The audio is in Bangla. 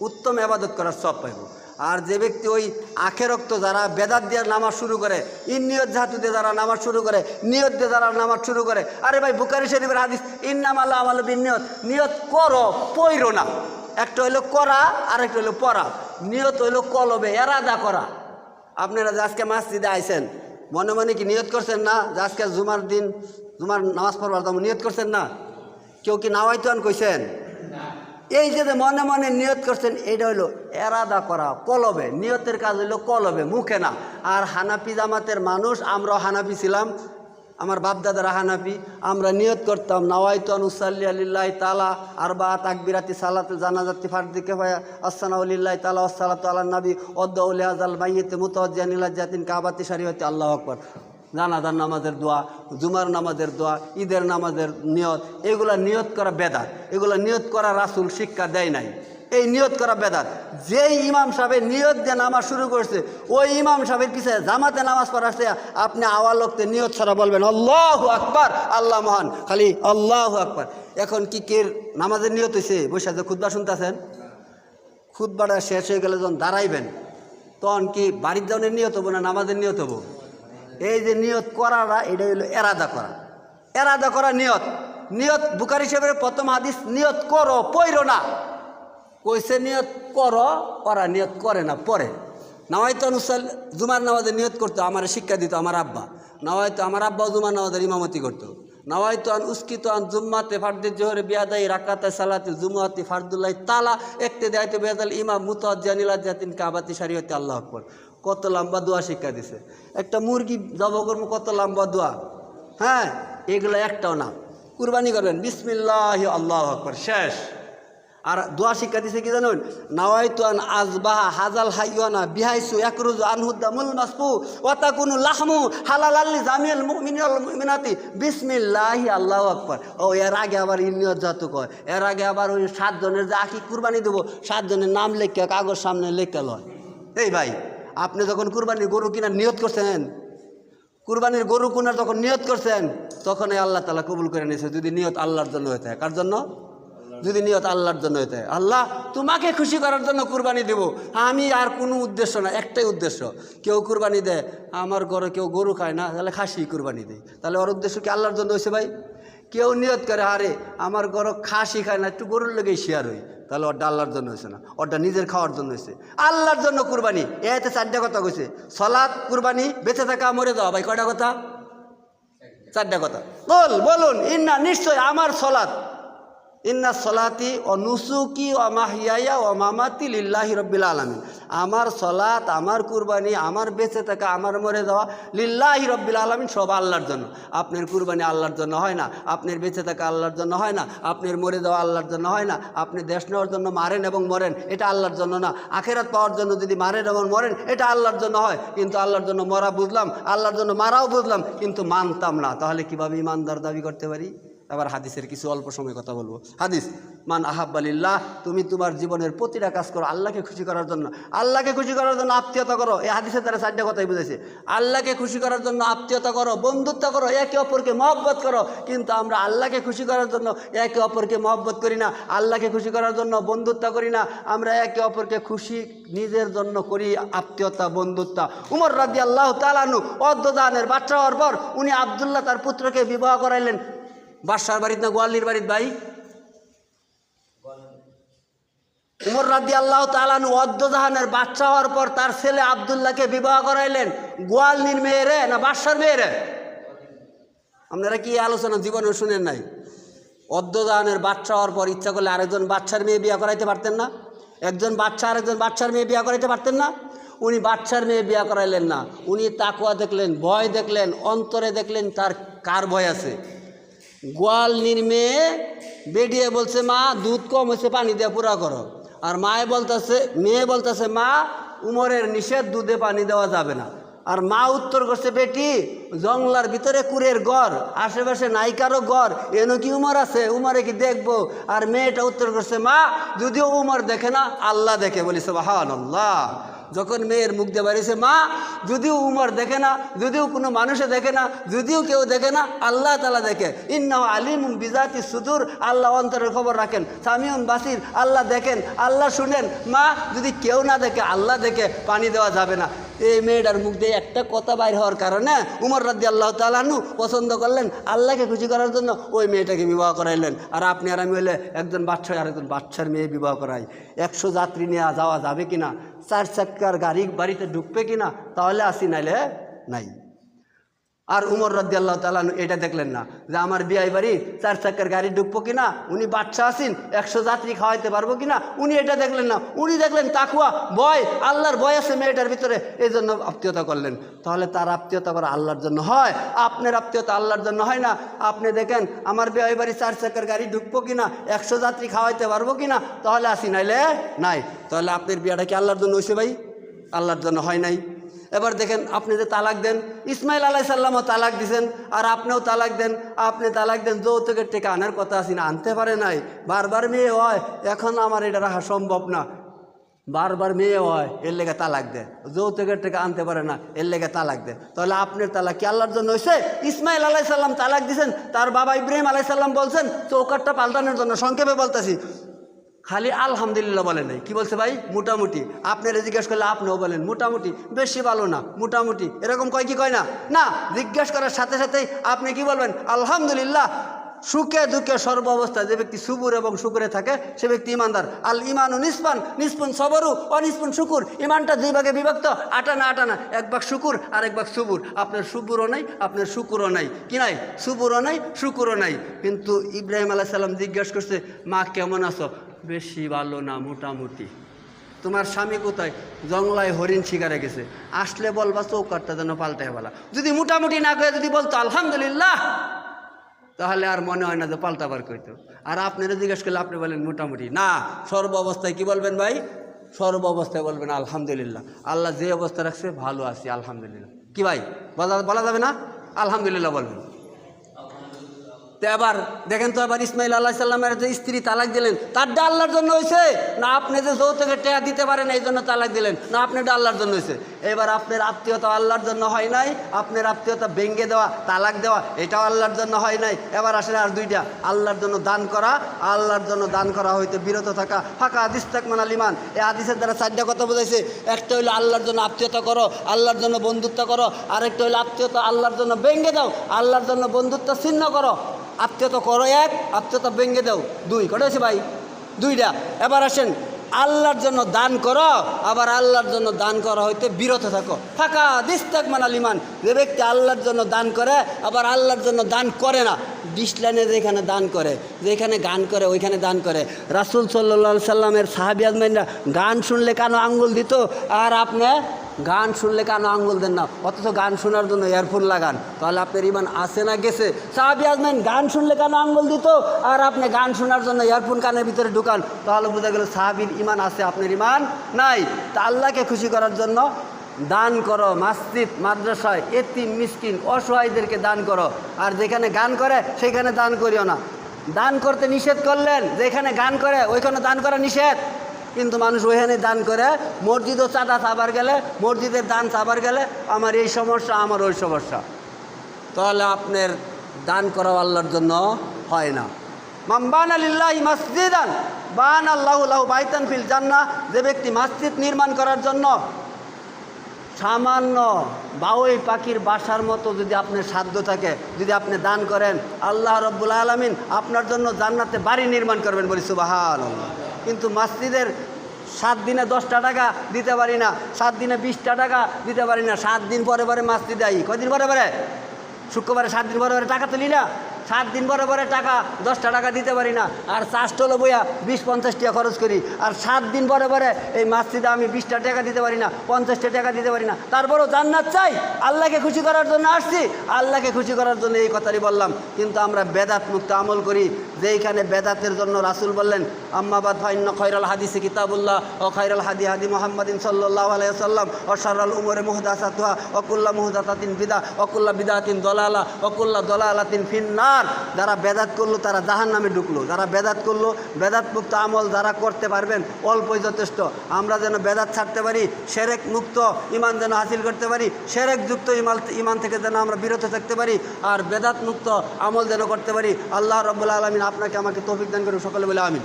উত্তম আবাদত করার সব পাইব। আর যে ব্যক্তি ওই আখের রক্ত যারা বেদাত দিয়ে নামাজ শুরু করে, ইন নিয়ত জাহাতু দিয়ে যারা নামাজ শুরু করে, নিয়ত দিয়ে যারা নামাজ শুরু করে, আরে ভাই বুকারি শরীফের হাদিস ইন্নাম আল্লাহ আমাল নিয়ত নিয়ত করো, পইরো না। একটা হইল করা আর একটা হইল পড়া। নিয়ত হইল কলবে, এরাদা করা। আপনারা যে আজকে মসজিদে আইছেন, মনে মনে কি নিয়ত করছেন না? যে আজকে জুমার দিন, জুমার নামাজ পড়বার তেমন নিয়ত করছেন না? কেউ কি নাওয়াইতান কইছেন? এই যে মনে মনে নিয়ত করছেন, এটা হইল এরাদা করা, কলবে। নিয়তের কাজ হইল কলবে, মুখে না। আর হানাফি জামাতের মানুষ, আমরাও হানাফি ছিলাম। আমার বাপদাদারা হানাফি, আমরা নিয়ত করতাম, নাওয়াইতু আনুসাল্লি আলিল্লাহ তালা আর বা তাকবিরাতি সালাতে জানাজাতি ফার্দিকে ভাইয়া আসানাউলিল্লাহ তালা আসসালাতু আল্লাহ নবী অদ্দৌল আজাল মাইয়েতে মুতজ্জানিল্লাহ জাতিন কাবাতি শারিহতি আল্লাহ আকবর। জানাজার নামাজের দোয়া, জুমার নামাজের দোয়া, ঈদের নামাজের নিয়ত, এগুলা নিয়ত করা বেদাত। এগুলা নিয়ত করা রাসুল শিক্ষা দেয় নাই। এই নিয়ত করা বেদাত। যেই ইমাম সাহেবের নিয়ত দিয়ে নামাজ শুরু করছে, ওই ইমাম সাহেবের পিছিয়ে জামাতে নামাজ পড়াচ্ছে আপনি আওয়াল লোকতে নিয়ত ছাড়া বলবেন, আল্লাহ আকবার, আল্লাহ মহান। খালি আল্লাহ আকবার। এখন কি কে নামাজের নিয়ত হয়েছে বসে যে খুদ্া শুনতেছেন? খুদ্বাটা শেষ হয়ে গেলে যখন দাঁড়াইবেন, তখন কি বাড়ির যাওয়ার নিয়ত হব না নামাজের নিয়ত হব? এই যে নিয়ত করাটা, এটা হলো এরাদা করা। এরাদা করা নিয়ত। নিয়ত বুকার হিসেবে প্রথম হাদিস, নিয়ত করো, পইরো না। কইছে নিয়ত করো, ওরা নিয়ত করে না পরে নাওয়াইতো অনুসাল জুমার নামাজে নিয়ত করতো, আমার শিক্ষা দিত আমার আব্বা। নাওয়াইতো আমার আব্বাও জুমার নামাজের ইমামতি করতো। নাওয়াইতো আন উস্কিত আন জুম্মাতে ফার্দে জোহরে বিয়াদাই রাকাতে সালাতে জুমাতে ফার্দুল্লাহ তালা, একতে দেয়তো বেদাল ইমাম মুতাজ্জানিলা জাতিন কাবাতি সারিয়তে আল্লাহ আকবর। কত লম্বা দোয়া শিক্ষা দিছে। একটা মুরগি জব করব কত লম্বা দোয়া। হ্যাঁ এগুলো একটাও না। কুরবানি করবেন। বিসমিল্লাহ আল্লাহ আকবর, শেষ। আর দোয়া শিক্ষা দিছে কি জানুন? নাওয়াইতু আন আজবাহা হাজাল হাইয়ানা বিহাইসু একরুজু আনহুদ্দা মুল মাসফু ওয়াতাকুনু লাহমু হালাল আল্লি জামিয়াল মুমিনাল মুমিনাতি। বিসমিল্লাহি আল্লাহু আকবার। ও, এর আগে আবার ইনিয়ত জাতু কয়। এর আগে আবার ওই সাতজনের যে আখি কুরবানি দেবো, সাতজনের নাম লেখা, কাগজ সামনে লেখা লয়। এই ভাই আপনি যখন কুরবানির গরু কিনার নিয়ত করছেন, কুরবানির গরু কুনার যখন নিয়ত করছেন তখন এই আল্লাহ তালা কবুল করে নিয়েছে, যদি নিয়ত আল্লাহর জন্য হয়ে থাকে। কার জন্য? যদি নিয়ত আল্লাহর জন্য হয়ে থাকে। আল্লাহ তোমাকে খুশি করার জন্য কুরবানি দেব। আমি আর কোনো উদ্দেশ্য না, একটাই উদ্দেশ্য। কেউ কুরবানি দেয়, আমার ঘরে কেউ গরু খায় না, তাহলে খাসি কুরবানি দেয়। তাহলে ওর উদ্দেশ্য কি আল্লাহর জন্য হয়েছে ভাই? কেউ নিয়ত করে, আরে, আমার ঘরে খাসি খায় না, একটু গরুর লেগেই শেয়ার হই। তাহলে ওটা আল্লাহর জন্য হয়েছে না। ওটা নিজের খাওয়ার জন্য হয়েছে। আল্লাহর জন্য কুরবানি। এতে চারটা কথা কইছে। সলাদ কুরবানি, বেঁচে থাকা, মরে যাওয়া। ভাই, কয়টা কথা? চারটা কথা। বল, বলুন। ইন্না, নিশ্চয় আমার সলাদ ইন্না সলাতি ও নুসুকি ও মাহিয়া ও মামাতি লিল্লাহি রব্বিল আলমিন। আমার সলাত, আমার কুরবানি, আমার বেঁচে থাকা, আমার মরে যাওয়া লিল্লাহি রব্বিল আলমিন সব আল্লাহর জন্য। আপনার কুরবানি আল্লাহর জন্য হয় না, আপনার বেঁচে থাকা আল্লাহর জন্য হয় না, আপনার মরে যাওয়া আল্লাহর জন্য হয় না, আপনি দেশ নেওয়ার জন্য মারেন এবং মরেন, এটা আল্লাহর জন্য না। আখেরাত পাওয়ার জন্য যদি মারেন এবং মরেন, এটা আল্লাহর জন্য হয়। কিন্তু আল্লাহর জন্য মরা বুঝলাম, আল্লাহর জন্য মারাও বুঝলাম, কিন্তু মানতাম না। তাহলে কীভাবে ইমানদার দাবি করতে পারি? আবার হাদিসের কিছু অল্প সময় কথা বলব। হাদিস, মান আহাব্বালিল্লাহ তুমি তোমার জীবনের প্রতিটা কাজ করো আল্লাহকে খুশি করার জন্য। আল্লাহকে খুশি করার জন্য আত্মীয়তা করো। এই হাদিসের দ্বারা চারটা কথাই বুঝেছে আল্লাহকে খুশি করার জন্য আত্মীয়তা করো, বন্ধুত্ব করো, একে অপরকে মহব্বত করো। কিন্তু আমরা আল্লাহকে খুশি করার জন্য একে অপরকে মহব্বত করি না, আল্লাহকে খুশি করার জন্য বন্ধুত্ব করি না। আমরা একে অপরকে খুশি নিজের জন্য করি আত্মীয়তা, বন্ধুত্ব। উমর রাজি আল্লাহ তালানু অর্ধদানের বাচ্চা হওয়ার পর উনি আবদুল্লাহ তার পুত্রকে বিবাহ করাইলেন। বাদশার বাড়িতে না গোয়ালির বাড়িতে ভাই? উমর রাদি আল্লাহ তালানু অদ্দজাহানের বাচ্চা হওয়ার পর তার ছেলে আবদুল্লাহকে বিবাহ করাইলেন। গোয়ালনির মেয়েরে না বাদশার মেয়েরে? আপনারা কি আলোচনা জীবনে শুনেন নাই? অদ্দজাহানের বাচ্চা হওয়ার পর ইচ্ছা করলে আরেকজন বাচ্চার মেয়ে বিয়ে করাইতে পারতেন না? একজন বাচ্চা আরেকজন বাচ্চার মেয়ে বিয়ে করাইতে পারতেন না? উনি বাচ্চার মেয়ে বিয়ে করাইলেন না। উনি তাকুয়া দেখলেন, ভয় দেখলেন, অন্তরে দেখলেন তার কার ভয় আছে? গোয়াল নির্মে বেডিয়ে বলছে, মা, দুধ কম হয়েছে, পানি দিয়ে পুরা করো। আর মায়ে বলতেছে, মেয়ে বলতেছে, মা, উমরের নিষেধ, দুধে পানি দেওয়া যাবে না। আর মা উত্তর করছে, বেটি জংলার ভিতরে কুরের গড় আশেপাশে নায়িকারও গড় এন কি উমর আছে? উমরে কি দেখব? আর মেয়েটা উত্তর করছে, মা, যদিও উমর দেখে না, আল্লাহ দেখে। বলিস বাহান আল্লাহ যখন মেয়ের মুখ দিয়ে বাড়িছে মা, যদিও উমর দেখে না, যদিও কোনো মানুষে দেখে না, যদিও কেউ দেখে না, আল্লাহ তালা দেখে। ইন্না আলিম বিজাতি সুদূর, আল্লাহ অন্তরের খবর রাখেন। সামিউন বাসির, আল্লাহ দেখেন, আল্লাহ শুনেন। মা, যদি কেউ না দেখে, আল্লাহ দেখে, পানি দেওয়া যাবে না। এই মেয়েটার মুখ দিয়ে একটা কথা বাইর হওয়ার কারণে উমর রাদ্দি আল্লাহ তালানু পছন্দ করলেন, আল্লাহকে খুশি করার জন্য ওই মেয়েটাকে বিবাহ করাইলেন। আর আপনি আর আমি হলে একজন বাচ্চা আর একজন বাচ্চার মেয়ে বিবাহ করাই। একশো যাত্রী নিয়ে যাওয়া যাবে কি না চার চাকার গাড়ি বাড়িতে ঢুকবে কি না তাহলে আসি নাইলে নাই। আর উমর রদ্দি আল্লাহ তালান এটা দেখলেন না, যে আমার বিয়াই বাড়ি চার চাক্কার গাড়ি ঢুকবো কিনা, উনি বাচ্চা আসিন একশো যাত্রী খাওয়াইতে পারব কিনা, উনি এটা দেখলেন না। উনি দেখলেন তাকুয়া বয় আল্লাহর বয় আছে মেয়েটার ভিতরে এই জন্য আত্মীয়তা করলেন। তাহলে তার আত্মীয়তা করা আল্লাহর জন্য হয়? আপনার আত্মীয়তা আল্লাহর জন্য হয় না? আপনি দেখেন, আমার বিয়াই বাড়ি চার চাক্কার গাড়ি ঢুকবো কিনা, একশো যাত্রী খাওয়াইতে পারব কিনা, তাহলে আসি নাইলে নাই। তাহলে আপনার বিয়াটা কি আল্লাহর জন্য হয়েছে ভাই? আল্লাহর জন্য হয় নাই। এবার দেখেন আপনি যে তালাক দেন, ইসমাইল আলাই সাল্লামও তালাক দিছেন, আর আপনিও তালাক দেন, আপনি তালাক দেন, যৌতুকের টেকা আনার কথা আছি না, আনতে পারে নাই। বারবার মেয়ে হয়, এখন আমার এটা রাখা সম্ভব না। বারবার মেয়ে হয়, এর লেগে তালাক দেয়। যৌতুকের টাকা আনতে পারে না, এর লেগে তালাক দেয়। তাহলে আপনার তালাক কি আল্লাহর জন্য হয়েছে ইসমাইল আলাই সাল্লাম তালাক দিছেন, তার বাবা ইব্রাহিম আলাই সাল্লাম বলছেন চৌকাটটা পাল্টানোর জন্য সংক্ষেপে বলতেছি। খালি আলহামদুলিল্লাহ বলে নাই। কি বলছে ভাই? মোটামুটি। আপনারা জিজ্ঞেস করলে আপনিও বলেন, মোটামুটি। বেশি ভালো না, মোটামুটি। এরকম কয় কি কয় না? না, জিজ্ঞেস করার সাথে সাথেই আপনি কি বলবেন? আলহামদুলিল্লাহ, সুখে দুঃখে সর্ব অবস্থায় যে ব্যক্তি সুবুর এবং শুকুরে থাকে, সে ব্যক্তি ইমানদার। আল ইমান ও নিষ্পান নিষ্পুন সবরু অনিষ্পুন শুকুর। ইমানটা দুই ভাগে বিভক্ত, আটানা আটানা। এক ভাগ শুকুর আর এক ভাগ সুবুর। আপনার সুবুরও নাই, আপনার শুকুরও নাই। কি নাই? সুবুরও নাই, শুকুরও নাই। কিন্তু ইব্রাহিম আলাহ সাল্লাম জিজ্ঞেস করছে, মা, কেমন আছো? বেশি ভালো না মোটামুটি। তোমার স্বামী কোথায়? জঙ্গলায় হরিণ শিকারে গেছে। আসলে বলবা চৌকাটটা যেন পাল্টায় বলা। যদি মোটামুটি না করে যদি বলতো, আলহামদুলিল্লাহ, তাহলে আর মনে হয় না যে পাল্টাবার কইতো আর আপনারা জিজ্ঞেস করলে আপনি বলেন মোটামুটি। না, সর্ব অবস্থায় কি বলবেন ভাই? সর্ব অবস্থায় বলবেন আলহামদুলিল্লাহ। আল্লাহ যে অবস্থা রাখছে, ভালো আছি, আলহামদুলিল্লাহ। কি ভাই? বলা বলা যাবে না? আলহামদুলিল্লাহ বলবেন। তো এবার দেখেন তো এবার ইসমাইল আল্লাহ সাল্লামের যে স্ত্রী তালাক দিলেন তারটা আল্লাহর জন্য হয়েছে না আপনি যে যৌতুকে টেয়া দিতে পারেন এই জন্য তালাক দিলেন না আপনারটা আল্লাহর জন্য হয়েছে এবার আপনার আত্মীয়তা আল্লাহর জন্য হয় নাই আপনার আত্মীয়তা ভেঙ্গে দেওয়া তালাক দেওয়া এটাও আল্লাহর জন্য হয় নাই এবার আসলে আর দুইটা আল্লাহর জন্য দান করা আল্লাহর জন্য দান করা হইতে বিরত থাকা ফাঁকা আদিস তাক মানাল ইমান এই আদিসের দ্বারা চারটা কথা বোঝাইছে একটা হইল আল্লাহর জন্য আত্মীয়তা করো আল্লাহর জন্য বন্ধুত্ব করো আরেকটা হইল আত্মীয়তা আল্লাহর জন্য ভেঙ্গে দাও আল্লাহর জন্য বন্ধুত্ব ছিন্ন করো আত্মীয়তা করো এক, আত্মীয়তা ভেঙ্গে দাও। দুই, কটা হয়েছে ভাই? দুইটা। এবার আসেন, আল্লাহর জন্য দান করো, আবার আল্লাহর জন্য দান করা হইতে বিরত থাকো। ফাঁকা, দিস্তাক মানাল ইমান যে ব্যক্তি আল্লাহর জন্য দান করে, আবার আল্লাহর জন্য দান করে না। ডিসলাইনে যেখানে দান করে, যেখানে গান করে, ওইখানে দান করে। রাসুল সাল্লা সাল্লামের সাহাবি আজমাইনরা গান শুনলে কেন আঙ্গুল দিত, আর আপনি গান শুনলে কেন আঙ্গুল দেন না, অথচ গান শোনার জন্য এয়ারফোন লাগান। তাহলে আপনার ইমান আসে না গেছে? সাহাবি আজমাইন, গান শুনলে কেন আঙ্গুল দিত, আর আপনি গান শোনার জন্য এয়ারফোন কানের ভিতরে ঢুকান, তাহলে বোঝা গেল সাহাবির ইমান আছে, আপনার ইমান নাই। তা আল্লাহকে খুশি করার জন্য দান করো, মসজিদ, মাদ্রাসায়, এতিম, মিসকিন, অসহায়দেরকে দান করো। আর যেখানে গান করে, সেখানে দান করিও না। দান করতে নিষেধ করলেন, যেখানে গান করে, ওইখানে দান করা নিষেধ। কিন্তু মানুষ ওইখানে দান করে, মসজিদও চাঁদা চাবার গেলে, মসজিদের দান চাবার গেলে, আমার এই সমস্যা, আমার ওই সমস্যা। তাহলে আপনার দান করা আল্লাহর জন্য হয় না। মাম্বান আলিল্লাহ মসজিদান, বান আল্লাহ বাইতান ফিল জান্না যে ব্যক্তি মসজিদ নির্মাণ করার জন্য সামান্য বাউই পাখির বাসার মতো যদি আপনার সাধ্য থাকে, যদি আপনি দান করেন, আল্লাহ রব্বুল আলমিন আপনার জন্য জান্নাতে বাড়ি নির্মাণ করবেন বলি সুবাহান কিন্তু মসজিদের সাত দিনে দশটা টাকা দিতে পারি না, সাত দিনে বিশটা টাকা দিতে পারি না, সাত দিন পরে পরে মসজিদে আই কদিন পরে পরে? শুক্রবারে সাত দিন পরে পরে টাকা তুলি না? সাত দিন পরে পরে টাকা, দশটা টাকা দিতে পারি না। আর চাষটা হলো বইয়া বিশ, পঞ্চাশ টাকা খরচ করি। আর সাত দিন পরে পরে এই মাসজিদে আমি বিশটা টাকা দিতে পারি না, পঞ্চাশটা টাকা দিতে পারি না। তারপরও জান্নাত চাই। আল্লাহকে খুশি করার জন্য আসছি। আল্লাহকে খুশি করার জন্য এই কথাটি বললাম। কিন্তু আমরা বেদাত মুক্ত আমল করি। যেইখানে বেদাতের জন্য রাসুল বললেন আম্মাবাদ ফাইন্য খৈরাল হাদিসে কিতাবুল্লাহ ও খৈরাল হাদি হাদি মোহাম্মদিন সাল্লাহ আলাইসাল্লাম ও সারাল উমরে মুহদাসাতুহা অকুল্লা মুহদাতাতিন বিদা অকুল্লা বিদাতিন দলালা অকুল্লা দলালাতিন ফিন্না খবরদার যারা বেদাত করল তারা জাহান নামে ঢুকলো। যারা বেদাত করল বেদাত মুক্ত আমল যারা করতে পারবেন অল্প যথেষ্ট। আমরা যেন বেদাত ছাড়তে পারি, সেরেক মুক্ত ইমান যেন হাসিল করতে পারি, সেরেক যুক্ত ইমাল ইমান থেকে যেন আমরা বিরত থাকতে পারি, আর বেদাত মুক্ত আমল যেন করতে পারি, আল্লাহ রব্বুল আলমিন আপনাকে আমাকে তফিক দান করুন, সকলে বলে আমিন।